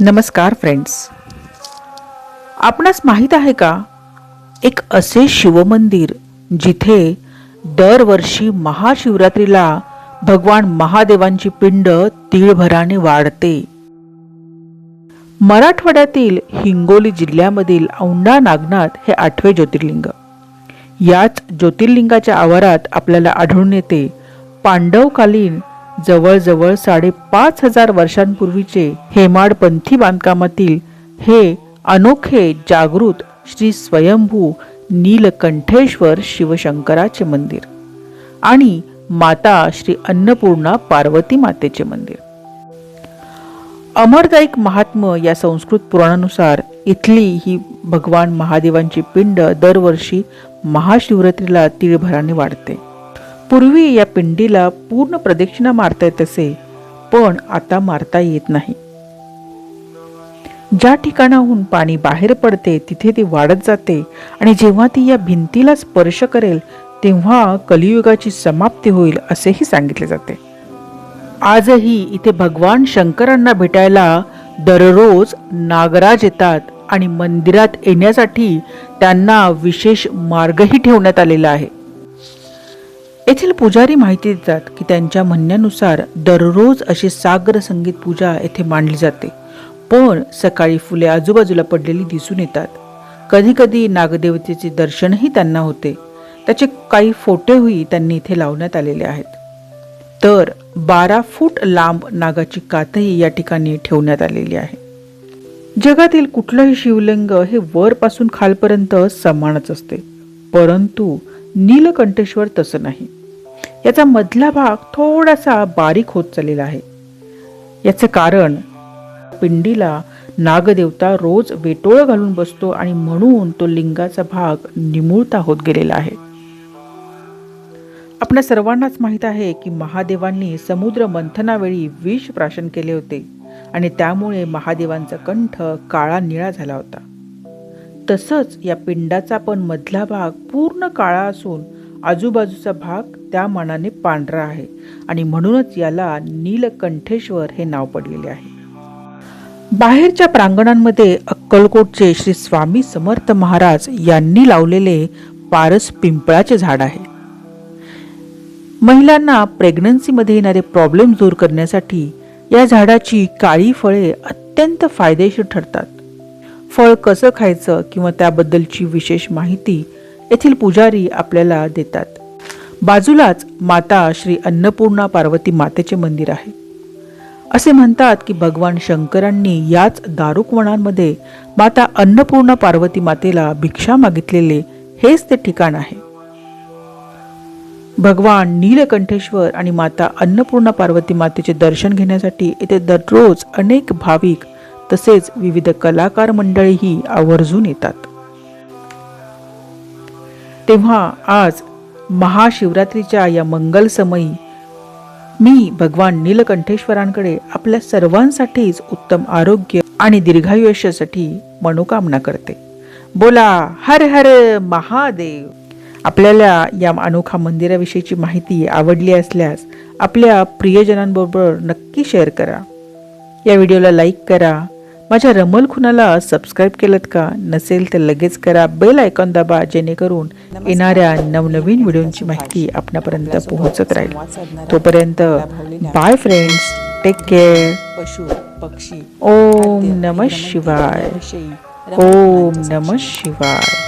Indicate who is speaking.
Speaker 1: नमस्कार फ्रेंड्स आपणास माहीत आहे का? एक असे शिवमंदिर जिथे दरवर्षी महाशिवरात्रीला भगवान महादेवांची पिंड तीळभराने वाढते. मराठवाड्यातील हिंगोली जिल्ह्यामधील औंढा नागनाथ हे आठवे ज्योतिर्लिंग. याच ज्योतिर्लिंगाच्या आवारात आपल्याला आढळून येते पांडवकालीन जवळजवळ साडेपाच हजार वर्षांपूर्वीचे हेमाडपंथी बांधकामातील हे अनोखे जागृत श्री स्वयंभू नीलकंठेश्वर शिवशंकराचे मंदिर आणि माता श्री अन्नपूर्णा पार्वती मातेचे मंदिर. अमरदायिक महात्म या संस्कृत पुराणानुसार इथली ही भगवान महादेवांची पिंड दरवर्षी महाशिवरात्रीला तिळभराने वाढते. पूर्वी या पिंडीला पूर्ण प्रदक्षिणा मारता येत असे पण आता मारता येत नाही. ज्या ठिकाणाहून पाणी बाहेर पडते तिथे ती वाढत जाते आणि जेव्हा ती या भिंतीला स्पर्श करेल तेव्हा कलियुगाची समाप्ती होईल असेही सांगितले जाते. आजही इथे भगवान शंकरांना भेटायला दररोज नागराज येतात आणि मंदिरात येण्यासाठी त्यांना विशेष मार्गही ठेवण्यात आलेला आहे. येथील पुजारी माहिती देतात की त्यांच्या म्हणण्यानुसार दररोज अशी सागर संगीत पूजा येथे मांडली जाते. पण सकाळी फुले आजूबाजूला पडलेली दिसून येतात. कधी कधी नागदेवतेचे दर्शनही त्यांना होते. त्याचे काही फोटोही त्यांनी इथे लावण्यात आलेले आहेत. तर बारा फूट लांब नागाची कातही या ठिकाणी ठेवण्यात आलेली आहे. जगातील कुठलंही शिवलिंग हे वरपासून खालपर्यंत समानच असते. परंतु नीलकंठेश्वर तसं नाही. याचा मधला भाग थोडासा बारीक होत चाललेला आहे. याचं कारण पिंडीला नागदेवता रोज वेटोळ घालून बसतो आणि म्हणून तो लिंगाचा भाग निमुळता होत गेलेला आहे. आपल्या सर्वांनाच माहीत आहे की महादेवांनी समुद्र मंथनावेळी विष प्राशन केले होते आणि त्यामुळे महादेवांचा कंठ काळा निळा झाला होता. तसंच या पिंडाचा पण मधला भाग पूर्ण काळा असून आजूबाजूचा भाग त्या मानाने पांढरा आहे. आणि म्हणूनच याला नीलकंठेश्वर हे नाव पडलेले आहे. बाहेरच्या प्रांगणांमध्ये अक्कलकोटचे श्री स्वामी समर्थ महाराज यांनी लावलेले पारस पिंपळाचे झाड आहे. महिलांना प्रेग्नन्सीमध्ये येणारे प्रॉब्लेम दूर करण्यासाठी या झाडाची काळी फळे अत्यंत फायदेशीर ठरतात. फळ कसं खायचं किंवा त्याबद्दलची विशेष माहिती येथील पुजारी आपल्याला देतात. बाजूलाच माता श्री अन्नपूर्णा पार्वती मातेचे मंदिर आहे. असे म्हणतात की भगवान शंकरांनी याच दारुकवनांमध्ये माता अन्नपूर्णा पार्वती मातेला भिक्षा मागितलेले हेच ते ठिकाण आहे. भगवान नीलकंठेश्वर आणि माता अन्नपूर्णा पार्वती मातेचे दर्शन घेण्यासाठी येथे दररोज अनेक भाविक तसेच विविध कलाकार मंडळीही आवर्जून येतात. तेव्हा आज महाशिवरात्रीच्या या मंगल समयी मी भगवान नीलकंठेश्वरांकडे आपल्या सर्वांसाठीच उत्तम आरोग्य आणि दीर्घायुष्यासाठी मनोकामना करते. बोला हर हर महादेव. आपल्याला या अनोखा मंदिराविषयीची माहिती आवडली असल्यास आपल्या प्रियजनांबरोबर नक्की शेअर करा. या व्हिडिओला लाईक करा. माझ्या रमल खुनाला सबस्क्राईब केलं का? नसेल तर लगेच करा. बेल आयकॉन दाबा जेणेकरून येणाऱ्या नवनवीन व्हिडिओंची माहिती आपणापर्यंत पोहोचत राहील. तोपर्यंत बाय फ्रेंड्स टेक केअर
Speaker 2: पशु पक्षी
Speaker 1: ओम नमः शिवाय. ओम नमः शिवाय.